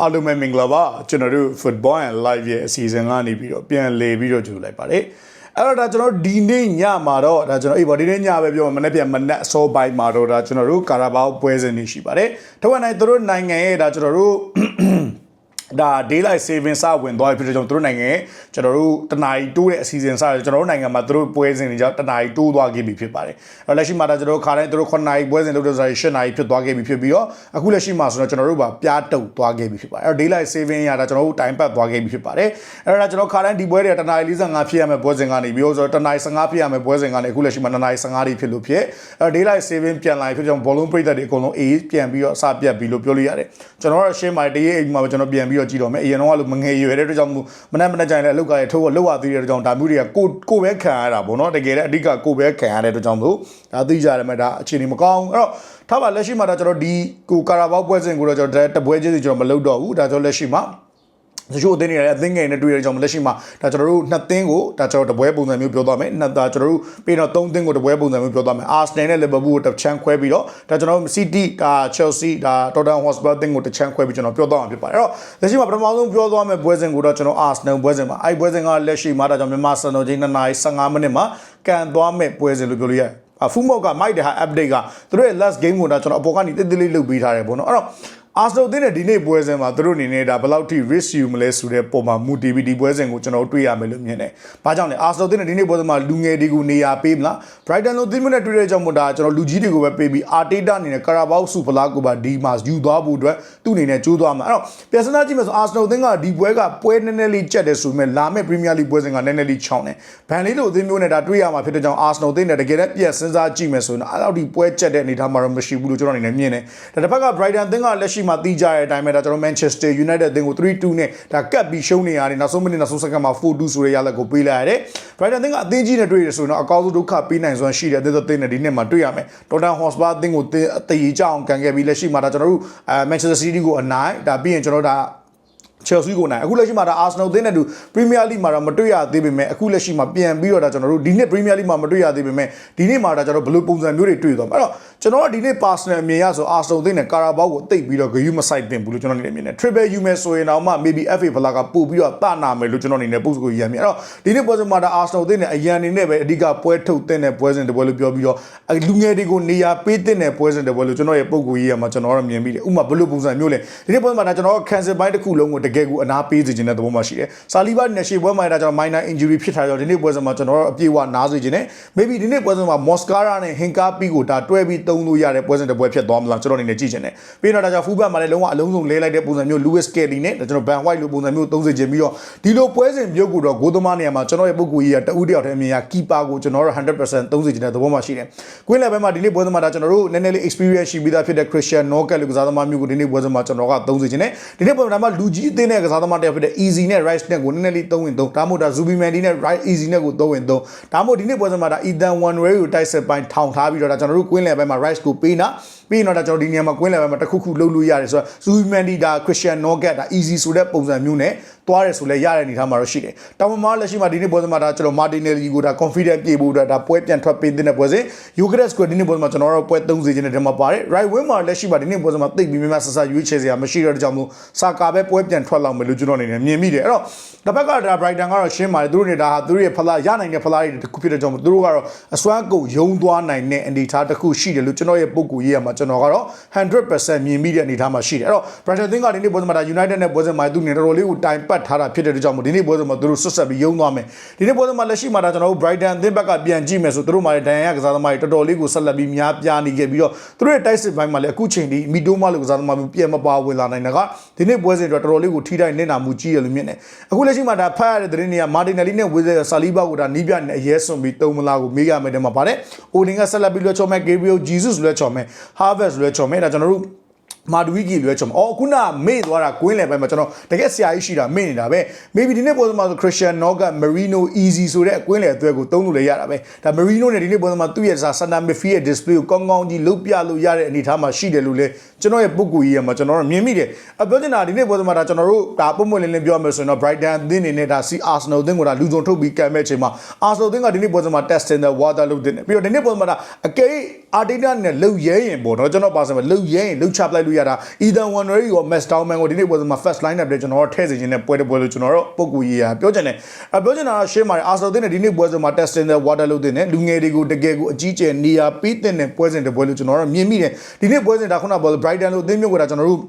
အားလုံးပဲမင်္ဂလာပါကျွန်တော်တို့ Football and Live ရဲ့အစီအစဉ်ကနေပြီးတော့ပြန်လည်ပြီးတော့ကြိုလိုက်ပါတယ်အဲ့တော့ဒါကျွန်တော်တို့ဒီနေ့ညမှာတော့ဒါကျွန်တော်အေးဗောဒီနေ့ညပဲပြောမှာမနေ့ပြန်မနက်အစောပိုင်းမှာတော့ဒါကျွန်တော်တို့ကာရာဘာပွဲစဉ်နေရှိပါတယ်ထပ်ဝင်နိုင်သူတို့နိုင်ငံရဲ့ဒါကျွန်တော်တို့ ဒါ daylight saving စဝင်သွားပြီဖြစ်တဲ့ကြောင့်တို့နိုင်ငံရဲ့ကျွန်တော်တို့တနာရီတိုးတဲ့အစီအစဉ်စတယ်ကျွန်တော်တို့နိုင်ငံမှာတို့ပွဲစဉ်တွေကြောင့်တနာရီတိုးသွားခဲ့ပြီဖြစ်ပါတယ်အဲ့တော့လက်ရှိမှာဒါကျွန်တော်တို့ခါတိုင်းတို့9နာရီပွဲစဉ်လုပ်တဲ့ဆိုရင်10နာရီဖြစ်သွားခဲ့ပြီဖြစ်ပြီးတော့အခုလက်ရှိမှာဆိုတော့ကျွန်တော်တို့ပါပြားတုတ်သွားခဲ့ပြီဖြစ်ပါတယ်အဲ့တော့ daylight saving ရတာကျွန်တော်တို့တိုင်ပတ်သွားခဲ့ပြီဖြစ်ပါတယ်အဲ့တော့ကျွန်တော်ခါတိုင်းဒီပွဲတွေတနာရီ45ဖြစ်ရမယ်ပွဲစဉ်ကနေပြီးတော့ဆိုတော့တနာရီ15ဖြစ်ရမယ်ပွဲစဉ်ကနေအခုလက်ရှိမှာတနာရီ15ဖြစ်လို့ဖြစ်အဲ့တော့ daylight saving ပြန်လာဖြစ်ကြောင့်ဘောလုံးပရိသတ်တွေအကုန်လုံးအေးပြန်ပြီးတော့အစပြတ်ပြီလို့ပြောလို့ရတယ်ကျွန်တော်တို့ရှင်းပါတယ်တရေအိမ်မှာကျွန်တော်ပြန်ပြီးတော့ကြည့်တော့မယ်အရင်တော့ကလို့မငယ်ရွယ်တဲ့အတွက်ကြောင့်မနက်မနက်ကျရင်လည်းအလုတ်ကရထိုးဖို့လောက်ရသေးတဲ့အတွက်ကြောင့်ဒါမျိုးတွေကကိုကိုပဲခံရတာပေါ့နော်တကယ်လည်းအဓိကကိုပဲခံရတဲ့အတွက်ကြောင့်မို့ဒါသိကြရတယ်မဲ့ဒါအခြေအနေမကောင်းအဲ့တော့ထားပါလက်ရှိမှာတော့ကျွန်တော်ဒီကိုကာရာဘောက်ပွဲစဉ်ကိုတော့ကျွန်တော်တပွဲချင်းစီကျွန်တော်မလုပ်တော့ဘူးဒါကြောင့်လက်ရှိမှာ တချို့အသင်းတွေလည်းအသင်းငယ်နဲ့တွေ့ရတဲ့ကြောင့်လက်ရှိမှာဒါကျွန်တော်တို့နှစ်သင်းကိုဒါကျွန်တော်တပွဲပုံစံမျိုးပြောသွားမယ်နှစ်ဒါကျွန်တော်တို့ပြီးတော့သုံးသင်းကိုတပွဲပုံစံမျိုးပြောသွားမယ်အာဆနယ်နဲ့လီဗာပူးကိုတစ်ချမ်းခွဲပြီးတော့ဒါကျွန်တော်တို့စီးတီးဒါချယ်ဆီဒါတော်တမ်ဟော့စပါသင်းကိုတစ်ချမ်းခွဲပြီးကျွန်တော်ပြောသွားမှာဖြစ်ပါတယ်အဲ့တော့လက်ရှိမှာပထမဆုံးပြောသွားမယ်ပွဲစဉ်ကိုတော့ကျွန်တော်အာဆနယ်ပွဲစဉ်မှာအဲ့ပွဲစဉ်ကလက်ရှိမှာဒါကြောင့်မြန်မာစံတော်ချိန်2နာရီ15မိနစ်မှာကန်သွားမယ်ပွဲစဉ်လို့ပြောလို့ရတယ်အဖူမော့ကမိုက်တဲ့ဟာ update ကသူတို့ရဲ့ last game ကိုဒါကျွန်တော်အပေါ်ကနေတိတိလေးလုပ်ပေးထားတယ်ပေါ့နော်အဲ့တော့ အာစတိုတင်းနဲ့ဒီနေ့ပွဲစဉ်မှာသူတို့အနေနဲ့ဒါဘယ်လောက်ထိ risk ယူမလဲဆိုတဲ့ပုံမှာမူတည်ပြီးဒီပွဲစဉ်ကိုကျွန်တော်တွေ့ရမယ်လို့မြင်တယ်။ဘာကြောင့်လဲအာစတိုတင်းနဲ့ဒီနေ့ပွဲစဉ်မှာလူငယ်တွေကိုနေရာပေးမလား။ Brighton လိုတင်းမျိုးနဲ့တွေ့တဲ့ကြောင့်မို့ဒါကျွန်တော်လူကြီးတွေကိုပဲပေးပြီး Arteta အနေနဲ့ Carabao စုဖလားကိုပါဒီမှာယူသွားဖို့အတွက်သူ့အနေနဲ့ကြိုးသွားမှာ။အဲ့တော့ပြန်စနာကြည့်မယ်ဆိုအာစတိုတင်းကဒီပွဲကပွဲနည်းနည်းလေးကြက်တယ်ဆိုပေမဲ့လာမယ့် Premier League ပွဲစဉ်ကနည်းနည်းလေးချောင်းတယ်။ဘန်လေးလိုအသင်းမျိုးနဲ့ဒါတွေ့ရမှာဖြစ်တဲ့ကြောင့်အာစတိုတင်းနဲ့တကယ်လည်းပြက်စဉ်းစားကြည့်မယ်ဆိုရင်အဲ့လောက်ဒီပွဲကြက်တဲ့အနေအထားမှာတော့မရှိဘူးလို့ကျွန်တော်အနေနဲ့မြင်တယ်။ဒါတစ်ဖက်က Brighton အသင်းကလက်ရှိမှာတီးကြတဲ့အတိုင်းပဲဒါကျွန်တော် Manchester United အသင်းကို3-2နဲ့ဒါကပ်ပြီးရှုံးနေရတယ်နောက်ဆုံးမိနစ်နောက်ဆုံးစက္ကန့်မှာ4-2ဆိုတဲ့ရလဒ်ကိုပေးလိုက်ရတယ်။ Brighton အသင်းကအသင်းကြီးနဲ့တွေ့ရဆိုရင်တော့အကောင်းဆုံးဒုက္ခပေးနိုင်စွမ်းရှိတဲ့အသင်းအသင်းနဲ့ဒီနှစ်မှာတွေ့ရမယ်။ Tottenham Hotspur အသင်းကိုအသေးကြအောင်ကန်ခဲ့ပြီးလက်ရှိမှာဒါကျွန်တော်တို့အဲ Manchester City ကိုအနိုင်ဒါပြီးရင်ကျွန်တော်တို့ဒါ Chelsea ကိုနိုင်အခုလက်ရှိမှာဒါ Arsenal သင်းနဲ့တူ Premier League မှာတော့မတွေ့ရသေးပေမဲ့အခုလက်ရှိမှာပြန်ပြီးတော့ဒါကျွန်တော်တို့ဒီနှစ် Premier League မှာမတွေ့ရသေးပေမဲ့ဒီနေ့မှာဒါကျွန်တော်ဘယ်လိုပုံစံမျိုးတွေတွေ့သွားမှာအဲ့တော့ ကျွန်တော်ကဒီနေ့ personal အမြင်ရဆို Arsenal သင်းနဲ့ Carabao ကိုတိတ်ပြီးတော့ဂယုမဆိုင်တင်ဘူးလို့ကျွန်တော်အနေနဲ့မြင်တယ် Triple ယူမယ်ဆိုရင်တော့မှ maybe FA ဖလာကပို့ပြီးတော့တနာမယ်လို့ကျွန်တော်အနေနဲ့ပုတ်ကိုရမ်းမြင်အဲ့တော့ဒီနေ့ပွဲစဉ်မှာဒါ Arsenal သင်းနဲ့အရန်နေနဲ့ပဲအဓိကပွဲထုတ်တဲ့နဲ့ပွဲစဉ်တပွဲလို့ပြောပြီးတော့လူငယ်တွေကိုနေရာပေးတဲ့နဲ့ပွဲစဉ်တပွဲလို့ကျွန်တော်ရဲ့ပုတ်ကိုရေးရမှာကျွန်တော်ကတော့မြင်ပြီးတယ်ဥပမာဘယ်လိုပုံစံမျိုးလဲဒီနေ့ပွဲမှာဒါကျွန်တော် cancel ပိုင်းတစ်ခုလုံးကိုတကယ်ကိုအနာပေးစေချင်တဲ့သဘောမှရှိတယ်။ဆာလီဘာနဲ့ရှေ့ပွဲမှာဒါကျွန်တော် minor injury ဖြစ်ထားတော့ဒီနေ့ပွဲစဉ်မှာကျွန်တော်တို့အပြည့်အဝနားစေချင်တယ်။ maybe ဒီနေ့ပွဲစဉ်မှာ Moscara နဲ့ Hinkapi ကိုဒါတွဲပြီးသုံးလို့ရတဲ့ပွဲစဉ်တစ်ပွဲဖြစ်သွားမလားကျွန်တော်အနေနဲ့ကြည့်ချင်တယ်။ပြီးတော့ဒါကြောင့် fullback မှာလည်းလုံးဝအလုံးစုံလဲလိုက်တဲ့ပုံစံမျိုး Lewis Kelly နဲ့ကျွန်တော် Van White လိုပုံစံမျိုးသုံးစေချင်ပြီးတော့ဒီလိုပွဲစဉ်မျိုးကိုတော့ဂိုးသမားနေရာမှာကျွန်တော်ရဲ့ပုဂ္ဂိုလ်ကြီးကတဦးတယောက်တည်းအမြင်ရ keeper ကိုကျွန်တော်တို့100%သုံးစေချင်တဲ့သဘောမှရှိတယ်။ကွင်းလယ်ဘက်မှာဒီနေ့ပွဲစဉ်မှာဒါကျွန်တော်တို့နည်းနည်းလေး experience ရှိပြီးသားဖြစ်တဲ့ Christian Norgate လိုကစားသမားမျိုးကိုဒီနေ့ပွဲစဉ်မှာကျွန်တော်ကသုံးစေချင်တယ်။ဒီနေ့ပွဲမှာဒါမှလူကြီးအသင်းနဲ့ကစားသမားတယောက်ဖြစ်တဲ့ Easy နဲ့ Rice နဲ့ကိုနည်းနည်းလေးသုံးဝင်သုံးဒါမှမဟုတ်ဒါ Zubi Mendy နဲ့ Right Easy နဲ့ကိုသုံးဝင်သုံးဒါမှမဟုတ်ဒီနေ့ပွဲစဉ်မှာဒါ Ethan Wanway ကိုတိုက်ဆက်ပိုင်းထောင်ထားပြီးတော့ဒါကျွန်တော်တို့ကွင်းလယ်ဘက်မှာ Rice ကိုပေးနာပြီးတော့ဒါကျွန်တော်ဒီနေရာမှာကွင်းလယ်ဘက်မှာတစ်ခုခုလှုပ်လို့ရတယ်ဆိုတော့ Zubi Mendy ဒါ Christian Norgate ဒါ Easy ဆိုတဲ့ပုံစံမျိုးနဲ့သွားတယ်ဆိုလဲရတဲ့အနေထားမှာတော့ရှိတယ်။တောင်မလက်ရှိမှာဒီနေ့ပွဲစဉ်မှာဒါကျွန်တော် Martinelli ကိုဒါ confident ပြေဖို့ဒါပွဲပြန်ထွက်ပေးတဲ့ပွဲစဉ် Eucharist ကိုဒီနေ့ပွဲစဉ်မှာကျွန်တော်တို့ပွဲ30ခြင်းတဲ့ထဲမှာပါတယ်။ Right wing မှာလက်ရှိမှာဒီနေ့ပွဲစဉ်မှာတိတ်ပြီးမြမဆဆရွေးချယ်စရာမရှိတော့တဲ့ကြောင့်မို့စာကာပဲပွဲပြန်ထွက်လောက်မယ်လို့ကျွန်တော်အနေနဲ့မြင်မိတယ်။အဲ့တော့တစ်ဖက်ကဒါ Brighton ကတော့ရှင်းပါတယ်သူတို့နေတာဟာသူတို့ရဲ့ဖလားရနိုင်တဲ့ဖလားတွေတစ်ခုဖြစ်တဲ့ကြောင့်မို့သူတို့ကတော့အစွမ်းကုန်ယုံသွားနိုင်တဲ့အနေအထားတစ်ခုရှိတယ်လို့ကျွန်တော်ရဲ့ပုံကူရေးရမှာကျွန်တော်ကတော့100%မြင်မိတဲ့အနေအထားမှာရှိတယ်။အဲ့တော့ Brighton သင်းကဒီနေ့ပွဲစဉ်မှာဒါ United နဲ့ပွဲစဉ်မှာသူနေတော်တော်လေးကိုတိုင်ပတ်ထားတာဖြစ်တဲ့ကြောင့်မို့ဒီနေ့ပွဲစဉ်မှာသူတို့ဆွတ်ဆက်ပြီးယုံသွားမယ်။ဒီနေ့ပွဲစဉ်မှာလက်ရှိမှာဒါကျွန်တော်တို့ Brighton သင်းဘက်ကပြန်ကြည့်မယ်ဆိုသူတို့မှာဒဏ်ရာကစားသမားတွေတော်တော်လေးကိုဆက်လက်ပြီးများပြားနေခဲ့ပြီးတော့သူတို့ရဲ့တိုက်စစ်ပိုင်းမှာလည်းအခုချိန်ဒီမီတိုမာလိုကစားသမားမျိုးပြန်မပါဝင်လာနိုင်တာကဒီနေ့ပွဲစဉ်အတွက်တော်တော်လေးကိုထိတိုင်းနေတာမှုကြီးရလို့မြင်တယ်။အခုလက်ရှိမှာဒါဖတ်ရတဲ့သတင်းတွေကမာတင်နယ်လီနဲ့ဝေဇယ်ဆာလီဘာကိုဒါနီးပြနဲ့အရဲစွန်ပြီးတုံးမလားကိုမေးရမယ်တဲ့မှာပါတယ်။အိုဒင်ကဆက်လက်ပြီးလွှဲချော်မယ်ဂေဘရီယယ်ဂျီဇုစ်လွှဲချော်မယ်ဟာဗက်စ်လွှဲချော်မယ်ဒါကျွန်တော်တို့မာဒူဝီကီလွဲချင်အော်ခုနမေ့သွားတာကွင်းလယ်ပိုင်းမှာကျွန်တော်တကယ်ဆရာကြီးရှိတာမေ့နေတာပဲ maybe ဒီနေ့ပေါ်မှာဆို Christian Noga Marino Easy ဆိုတဲ့ကွင်းလယ်အသွဲကိုသုံးလို့လည်းရတာပဲဒါ Marino နဲ့ဒီနေ့ပေါ်မှာသူ့ရဲ့စာ center midfield ရဲ့ display ကိုကောင်းကောင်းကြီးလုတ်ပြလို့ရတဲ့အနေအထားမှာရှိတယ်လို့လည်းကျွန်တော်ရဲ့ပုဂ္ဂိုလ်ကြီးရမှာကျွန်တော်တို့မြင်မိတယ်အပြောချင်တာဒီနေ့ပွဲစဉ်မှာဒါကျွန်တော်တို့ဒါပုံမှန်လင်းလင်းပြောမယ်ဆိုရင်တော့ Brighton အသင်းနေနဲ့ဒါ C Arsenal အသင်းကိုဒါလူစုံထုတ်ပြီးကံမဲ့ချိန်မှာ Arsenal အသင်းကဒီနေ့ပွဲစဉ်မှာ test in the water လုပ်တင်တယ်ပြီးတော့ဒီနေ့ပွဲစဉ်မှာဒါအကယ် Arteta နဲ့လှုပ်ရဲရင်ပေါ့နော်ကျွန်တော်ပါစမှာလှုပ်ရဲရင်လှုပ်ချပလိုက်လို့ရတာ Ethan Wannery ရော Matt Stallman ကိုဒီနေ့ပွဲစဉ်မှာ first line up နဲ့ကျွန်တော်တို့ထည့်စီခြင်းနဲ့ပွဲတဲ့ပွဲလို့ကျွန်တော်တို့ပုံကူကြီးရပြောချင်တယ်အပြောချင်တာရှင်းပါတယ် Arsenal တင်တဲ့ဒီနေ့ပွဲစဉ်မှာ test in the water လုပ်တင်တယ်လူငယ်တွေကိုတကယ်ကိုအကြီးကျယ်နေရာပေးတင်တဲ့ပွဲစဉ်တစ်ပွဲလို့ကျွန်တော်တို့မြင်မိတယ်ဒီနေ့ပွဲစဉ်ဒါခုနကပြော Brighton လို့အသင်းမျိုးကဒါကျွန်တော်တို့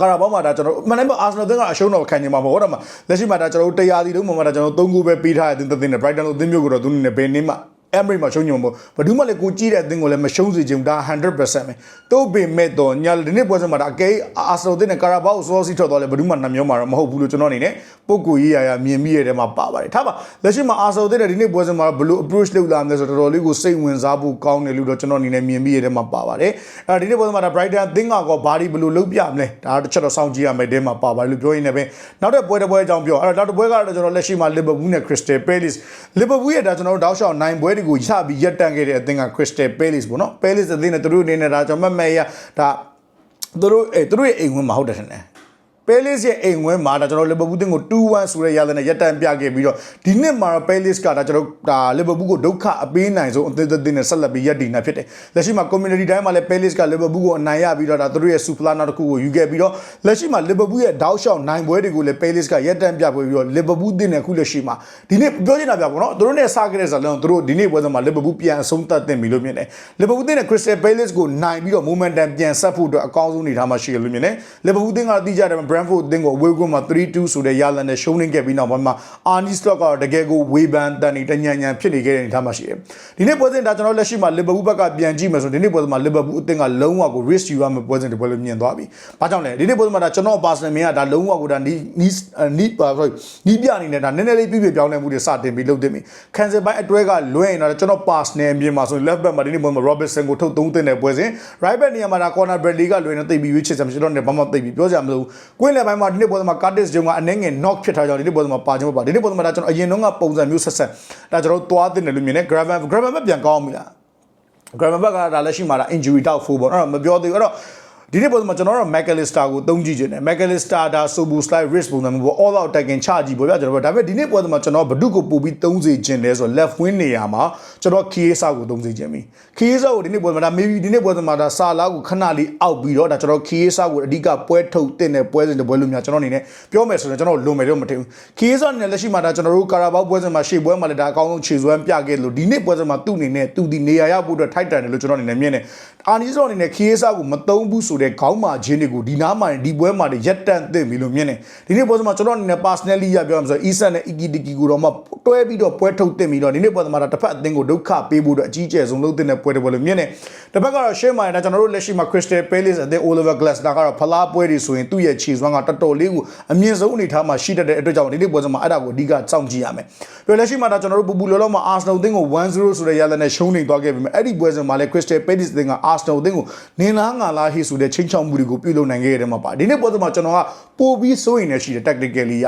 ကာရာဘောမှာဒါကျွန်တော်မနိုင်မအာဆနယ်သင်းကအရှုံးတော့ခံနေမှာမဟုတ်တော့မှာလက်ရှိမှာဒါကျွန်တော်တို့တရားစီလုံးမှာဒါကျွန်တော်၃ခုပဲပေးထားတဲ့သင်းသင်းနဲ့ Brighton လို့အသင်းမျိုးကတော့သူနေပဲနေမှာ Emery မှာရှုံးညုံပေါ့ဘာလို့မှလည်းကိုကြည့်တဲ့အသင်းကိုလည်းမရှုံးစေချင်ဘူးဒါ100%ပဲတိုးပေမဲ့တော့ညာဒီနေ့ပွဲစဉ်မှာဒါအကဲအာဆနယ်သင်းနဲ့ကာရာဘောကိုစောစီထွက်သွားလဲဘာလို့မှနှမျောမှာတော့မဟုတ်ဘူးလို့ကျွန်တော်အနေနဲ့ပုံကိုရေးရရမြင်မိရတဲ့မှာပါပါတယ်ထားပါလက်ရှိမှာအာဆနယ်သင်းနဲ့ဒီနေ့ပွဲစဉ်မှာဘယ်လို approach လုပ်လာမလဲဆိုတော့တော်တော်လေးကိုစိတ်ဝင်စားဖို့ကောင်းတယ်လို့တော့ကျွန်တော်အနေနဲ့မြင်မိရတဲ့မှာပါပါတယ်အဲဒီနေ့ပွဲစဉ်မှာဒါ Brighton သင်းကတော့ဘာဒီဘယ်လိုလုပ်ပြမလဲဒါတစ်ချက်တော့စောင့်ကြည့်ရမယ်တဲ့မှာပါပါတယ်လို့ပြောရင်းနဲ့ပဲနောက်တဲ့ပွဲတစ်ပွဲအကြောင်းပြောအဲ့တော့နောက်တစ်ပွဲကတော့ကျွန်တော်လက်ရှိမှာ Liverpool နဲ့ Crystal Palace Liverpool ရဲ့ဒါကျွန်တော်တို့တောက်လျှောက်နိုင်ပွဲတွေကိုရပြီးရက်တန့်ခဲ့တဲ့အသင်းက Crystal Palace ပေါ့နော် Palace အသင်းနဲ့သူတို့အနေနဲ့ဒါကျွန်တော်မတ်မဲရဒါသူတို့အဲသူတို့ရဲ့အိမ်ဝင်မှာဟုတ်တယ်ထင်တယ် ပဲလစ်ရဲ့အိမ်ဝဲမှာဒါကျွန်တော်လီဗာပူးတင်ကို2-1ဆိုတဲ့ရတဲ့နဲ့ရက်တန်ပြခဲ့ပြီးတော့ဒီနှစ်မှာတော့ပဲလစ်ကဒါကျွန်တော်ဒါလီဗာပူးကိုဒုက္ခအပေးနိုင်ဆုံးအသင်းအသင်းနဲ့ဆက်လက်ပြီးရက်တည်နေဖြစ်တယ်လက်ရှိမှာ community တိုင်းမှာလည်းပဲလစ်ကလီဗာပူးကိုအနိုင်ရပြီးတော့ဒါသူတို့ရဲ့ super နောက်တစ်ခုကိုယူခဲ့ပြီးတော့လက်ရှိမှာလီဗာပူးရဲ့တောက်လျှောက်နိုင်ပွဲတွေကိုလည်းပဲလစ်ကရက်တန်ပြပွဲပြီးတော့လီဗာပူးတင်နဲ့အခုလက်ရှိမှာဒီနေ့ပြောချင်တာပြပေါ့နော်သူတို့နဲ့စခဲ့တဲ့ဇာတ်လမ်းသူတို့ဒီနေ့ပွဲစဉ်မှာလီဗာပူးပြန်အဆုံးသတ်တင်ပြီလို့မြင်တယ်လီဗာပူးတင်နဲ့ Crystal Palace ကိုနိုင်ပြီးတော့ momentum ပြန်ဆက်ဖို့အတွက်အကောင်းဆုံးအနေထားမှာရှိတယ်လို့မြင်တယ်လီဗာပူးတင်ကတိကျတယ် Brentford တင်ကို away ကွန်းမှာ3-2ဆိုတဲ့ရလန်နဲ့ရှုံးနေခဲ့ပြီးနောက်ပိုင်းမှာ Arnie Slot ကတော့တကယ်ကိုဝေဖန်တန်နေတညံညံဖြစ်နေခဲ့တဲ့အနေအထားမှာရှိတယ်။ဒီနေ့ပွဲစဉ်ဒါကျွန်တော်လက်ရှိမှာလီဗာပူးဘက်ကပြန်ကြည့်မယ်ဆိုဒီနေ့ပွဲစဉ်မှာလီဗာပူးအသင်းကလုံးဝကို risk ယူရမယ့်ပွဲစဉ်တစ်ပွဲလို့မြင်သွားပြီ။ဘာကြောင့်လဲဒီနေ့ပွဲစဉ်မှာဒါကျွန်တော် personal မြင်ကဒါလုံးဝကိုဒါနီးနီးနီးပါ sorry နီးပြအနေနဲ့ဒါနည်းနည်းလေးပြည့်ပြည့်ပြောင်းလဲမှုတွေစတင်ပြီးလုပ်တင်ပြီ။ cancel ပိုင်းအတွဲကလွဲရင်တော့ကျွန်တော် personal မြင်မှာဆို left back မှာဒီနေ့ပွဲမှာ Robertson ကိုထုတ်သုံးတင်တဲ့ပွဲစဉ် right back နေရာမှာဒါ corner Bradley ကလွဲနေသိပြီးရွေးချယ်ချက်မရှိတော့နေဘာမှသိပြီးပြောကြမလို့ကွင်းလယ်ပိုင်းမှာဒီနေ့ပွဲမှာ Curtis Jones ကအနှဲငယ် knock ဖြစ်ထားကြောင်းဒီနေ့ပုံစံမှာပါခြင်းမပါဒီနေ့ပုံစံမှာဒါကျွန်တော်အရင်တော့ကပုံစံမျိုးဆက်ဆက်ဒါကျွန်တော်သွားတင်တယ်လို့မြင်တယ် Graven Graven ဘက်ပြန်ကောင်းပြီလား Graven ဘက်ကဒါလက်ရှိမှာဒါ injury တောက်ဖို့ပေါ့အဲ့တော့မပြောသေးဘူးအဲ့တော့ ဒီနေ့ပုံစံမှာကျွန်တော်တို့ McAllister ကိုသုံးကြည့်ခြင်းတယ် McAllister ဒါ Sobu slide wrist ပုံစံမျိုးပေါ့ all out attacking ချကြည့်ပေါ့ဗျာကျွန်တော်ဒါပေမဲ့ဒီနေ့ပုံစံမှာကျွန်တော်ဘဒုကိုပို့ပြီးသုံးစေခြင်းလဲဆိုတော့ left wing နေရာမှာကျွန်တော် Kiesa ကိုသုံးစေခြင်းပြီ Kiesa ကိုဒီနေ့ပုံစံမှာဒါ maybe ဒီနေ့ပုံစံမှာဒါစာလာကိုခဏလေးအောက်ပြီးတော့ဒါကျွန်တော် Kiesa ကိုအဓိကပွဲထုတ်တင်တဲ့ပွဲစဉ်တစ်ပွဲလို့များကျွန်တော်အနေနဲ့ပြောမယ်ဆိုရင်ကျွန်တော်လွန်မယ်တော့မထင်ဘူး Kiesa အနေနဲ့လက်ရှိမှာဒါကျွန်တော်တို့ကာရာဘောက်ပွဲစဉ်မှာရှေ့ပွဲမှာလည်းဒါအကောင်းဆုံးခြေစွမ်းပြခဲ့လို့ဒီနေ့ပွဲစဉ်မှာသူ့အနေနဲ့သူဒီနေရာရောက်ဖို့အတွက်ထိုက်တန်တယ်လို့ကျွန်တော်အနေနဲ့မြင်တယ်အာနီဆိုအနေနဲ့ Kiesa ကိုမသုံးဘူးဆိုတဲ့ခေါင်းမာခြင်းတွေကိုဒီနားမှာဒီပွဲမှာရက်တန့်သင့်ပြီလို့မြင်တယ်ဒီနေ့ပွဲစဉ်မှာကျွန်တော်အနေနဲ့ personally ရပြောရမှာဆို Isan နဲ့ Ikitiki ကိုတော့မှတွဲပြီးတော့ပွဲထုတ်သင့်ပြီးတော့ဒီနေ့ပွဲစဉ်မှာတစ်ဖက်အသင်းကိုဒုက္ခပေးဖို့အတွက်အကြီးအကျယ်ဆုံးလုပ်သင့်တဲ့ပွဲတစ်ပွဲလို့မြင်တယ်တစ်ဖက်ကတော့ရှင်းမာရင်ဒါကျွန်တော်တို့လက်ရှိမှာ Crystal Palace အသင်း Oliver Glasner ကတော့ဖလားပွဲတွေဆိုရင်သူ့ရဲ့ခြေစွမ်းကတော်တော်လေးကိုအမြင့်ဆုံးအနေထားမှာရှိတတ်တဲ့အတွက်ကြောင့်ဒီနေ့ပွဲစဉ်မှာအဲ့ဒါကိုအဓိကစောင့်ကြည့်ရမယ်ပြီးတော့လက်ရှိမှာဒါကျွန်တော်တို့ပူပူလောလောမှာ Arsenal အသင်းကို1-0ဆိုတဲ့ရလနဲ့ရှုံးနေသွားခဲ့ပြီအဲ့ဒီပွဲစဉ်မှာလည်း Crystal Palace အသင်းက Arsenal အသင်းကိုနင်းလားငါလားဟိဆိုတဲ့ချင်းချောက်မှုတွေကိုပြုလုပ်နိုင်ခဲ့တဲ့မှာပါဒီနေ့ပွဲစဉ်မှာကျွန်တော်ကပို့ပြီးစိုးရင်လည်းရှိတယ် tactically ရ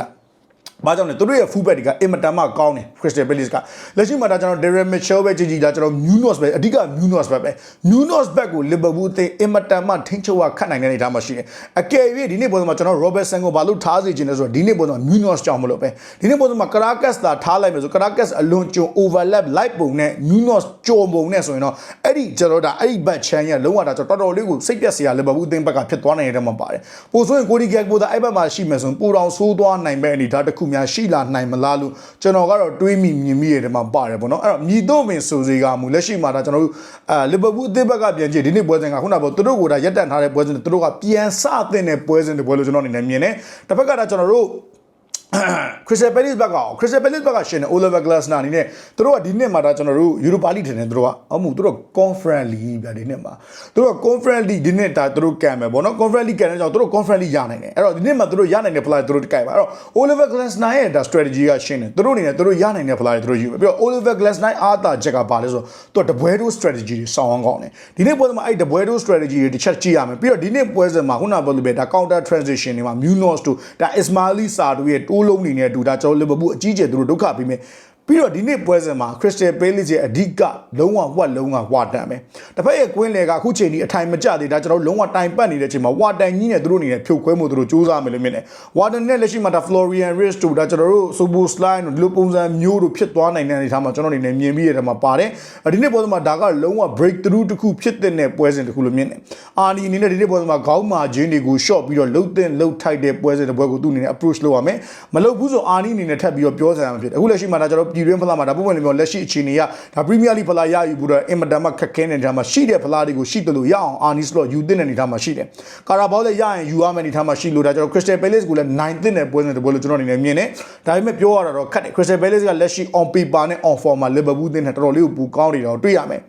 ဘာကြောင့်လဲသူတို့ရဲ့ full back တွေကအင်မတန်မှကောင်းတယ် Crystal Palace ကလက်ရှိမှာဒါကျွန်တော် Darren Mitchell ပဲကြည့်ကြည့်ဒါကျွန်တော် Munoz ပဲအဓိက Munoz ပဲပဲ Munoz back ကို Liverpool အသင်းအင်မတန်မှထိန်းချုပ်ရခတ်နိုင်တဲ့အနေအထားမှာရှိတယ်အကယ်၍ဒီနေ့ပုံစံမှာကျွန်တော် Robertson ကိုဘာလို့ထားစေချင်လဲဆိုတော့ဒီနေ့ပုံစံ Munoz ကြောင့်မလို့ပဲဒီနေ့ပုံစံမှာ Caracas သာထားလိုက်မယ်ဆို Caracas အလွန်ကြုံ overlap လိုက်ပုံနဲ့ Munoz ကြုံပုံနဲ့ဆိုရင်တော့အဲ့ဒီကျွန်တော်ဒါအဲ့ဒီ back chain ရလုံးဝဒါကျွန်တော်တော်တော်လေးကိုစိတ်ပြက်စရာ Liverpool အသင်းဘက်ကဖြစ်သွားနိုင်တဲ့မှာပါတယ်ပို့ဆိုရင် Cody Gakpo သာအဲ့ဘက်မှာရှိမယ်ဆိုရင်ပိုတောင်ဆိုးသွားနိုင်မဲ့အနေအထားတစ်ခုများရှိလာနိုင်မလားလို့ကျွန်တော်ကတော့တွေးမိမြင်မိရတယ်မှာပါတယ်ပေါ့နော်အဲ့တော့မြည်တော့မင်ဆိုစေကမူလက်ရှိမှာဒါကျွန်တော်တို့အဲလီဗာပူးအသင်းဘက်ကပြန်ကြည့်ဒီနေ့ပွဲစဉ်ကခုနကပြောသူတို့ကဒါရက်တန့်ထားတဲ့ပွဲစဉ်သူတို့ကပြန်စတဲ့တဲ့ပွဲစဉ်တွေပွဲလို့ကျွန်တော်အနေနဲ့မြင်တယ်တစ်ဖက်ကဒါကျွန်တော်တို့ Crystal Palace ဘက်ကအောင် Crystal Palace ဘက်ကရှင်နေ Oliver Glasner အနေနဲ့သူတို့ကဒီနှစ်မှာဒါကျွန်တော်တို့ Europa League ထင်တယ်သူတို့ကအမှုသူတို့ Conference League ဗျာဒီနှစ်မှာသူတို့က Conference League ဒီနှစ်ဒါသူတို့ကံမယ်ဗောနော် Conference League ကံတဲ့ကြောင့်သူတို့ Conference League ရနိုင်တယ်အဲ့တော့ဒီနှစ်မှာသူတို့ရနိုင်တဲ့ player သူတို့ကြိုက်ပါအဲ့တော့ Oliver Glasner ရဲ့ဒါ strategy ကရှင်တယ်သူတို့အနေနဲ့သူတို့ရနိုင်တဲ့ player သူတို့ယူမယ်ပြီးတော့ Oliver Glasner အားသာချက်ကပါလဲဆိုတော့သူကတပွဲတိုး strategy တွေစောင်းအောင်ကောင်းတယ်ဒီနေ့ပွဲစဉ်မှာအဲ့တပွဲတိုး strategy တွေတစ်ချက်ကြည့်ရမယ်ပြီးတော့ဒီနေ့ပွဲစဉ်မှာခုနကပြောလို့ပဲဒါ counter transition တွေမှာ Munoz တို့ဒါ Ismaili Sarr တို့ရဲ့တိုးလုံးနေနဲ့အတူဒါကျွန်တော် Liverpool အကြီးကျယ်သူတို့ဒုက္ခပြီးမယ် ပြီးတော့ဒီနေ့ပွဲစဉ်မှာ Crystal Palace ရဲ့အဓိကလုံးဝဝတ်လုံးဝဝါတန်ပဲတစ်ဖက်ရဲ့ကွင်းလေကအခုချိန်ဒီအထိုင်မကျသေးဒါကျွန်တော်တို့လုံးဝတိုင်ပတ်နေတဲ့အချိန်မှာဝါတန်ကြီးနဲ့သူတို့အနေနဲ့ဖြုတ်ခွဲမှုသူတို့စူးစမ်းမယ်လို့မြင်တယ်ဝါတန်နဲ့လက်ရှိမှာဒါ Florian Rich တို့ဒါကျွန်တော်တို့ Sobo Slide တို့ဒီလိုပုံစံမျိုးတို့ဖြစ်သွားနိုင်တဲ့အနေအထားမှာကျွန်တော်အနေနဲ့မြင်ပြီးရတဲ့မှာပါတယ်ဒီနေ့ပွဲစဉ်မှာဒါကလုံးဝ breakthrough တစ်ခုဖြစ်တဲ့ပွဲစဉ်တစ်ခုလို့မြင်တယ်အာနီအနေနဲ့ဒီနေ့ပွဲစဉ်မှာခေါင်းမာခြင်းတွေကို short ပြီးတော့လှုပ်တဲ့လှုပ်ထိုက်တဲ့ပွဲစဉ်တစ်ပွဲကိုသူ့အနေနဲ့ approach လုပ်ရမယ်မလုပ်ဘူးဆိုအာနီအနေနဲ့ထပ်ပြီးတော့ပြောစရာမဖြစ်အခုလက်ရှိမှာဒါကျွန်တော်ပြည်တွင်းဖလားမှာဒါပုံမှန်လေးမျိုးလက်ရှိအခြေအနေကဒါ Premier League ဖလားရယူပြီးတော့အင်မတန်မှခက်ခဲနေတဲ့နေရာမှာရှိတဲ့ဖလားတွေကိုရှိတယ်လို့ရအောင်အာနီစလော့ယူတဲ့နေရာမှာရှိတယ်ကာရာဘောလည်းရရင်ယူရမယ့်နေရာမှာရှိလို့ဒါကျွန်တော် Crystal Palace ကိုလည်းနိုင်တဲ့တဲ့ပွဲစဉ်တစ်ပွဲလို့ကျွန်တော်အနေနဲ့မြင်တယ်ဒါပေမဲ့ပြောရတာတော့ခက်တယ် Crystal Palace ကလက်ရှိ on paper နဲ့ on form မှာ Liverpool တင်တဲ့တော်တော်လေးကိုပူကောင်းနေတော့တွေ့ရမယ်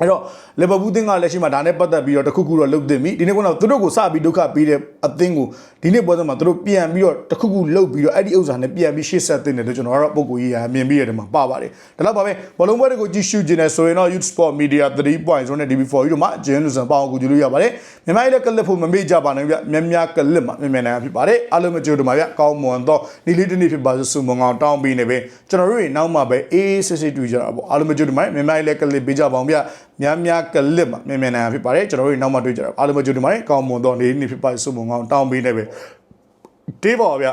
အဲ့တော့လီဗာပူးတင်းကလက်ရှိမှာဒါနဲ့ပတ်သက်ပြီးတော့တခုခုတော့လုပ်သင့်ပြီဒီနေ့ကတော့သူတို့ကိုစပြီးဒုက္ခပေးတဲ့အသင်းကိုဒီနေ့ပွဲစဉ်မှာသူတို့ပြန်ပြီးတော့တခုခုလုပ်ပြီးတော့အဲ့ဒီဥစ္စာနဲ့ပြန်ပြီးရှေ့ဆက်သင့်တယ်လို့ကျွန်တော်ကတော့ပုံကိုကြီးရမြင်ပြီးရတယ်မှာပါပါတယ်ဒါတော့ပါပဲဘောလုံးပွဲတွေကိုကြည့်ရှုခြင်းနဲ့ဆိုရင်တော့ Youth Sport Media 3.0နဲ့ DB4 တို့မှာဂျင်းလူစံပေါအောင်ကိုကြည့်လို့ရပါတယ်မြန်မာပြည်လည်းကလစ်ဖို့မမေ့ကြပါနဲ့ဗျများများကလစ်မှာမြန်မြန်နိုင်ဖြစ်ပါတယ်အားလုံးမကြိုးတို့မှာဗျကောင်းမွန်တော့ဒီလေးတစ်နေ့ဖြစ်ပါစစုံမငောင်းတောင်းပေးနေပဲကျွန်တော်တို့တွေနောက်မှပဲအေးစစ်စစ်တွေ့ကြတာပေါ့အားလုံးမကြိုးတို့မှာမြန်မာပြည်လည်းကလစ်ပေးကြပါအောင်ဗျများများကလစ်မှာမြန်မြန်နိုင်ဖြစ်ပါတယ်ကျွန်တော်တို့တွေနောက်မှတွေ့ကြတာအားလုံးမကြိုးတို့မှာကောင်းမွန်တော့နေ့နေ့ဖြစ်ပါစစုံမငောင်းတောင်းပေးနေပဲတေးပါဗျ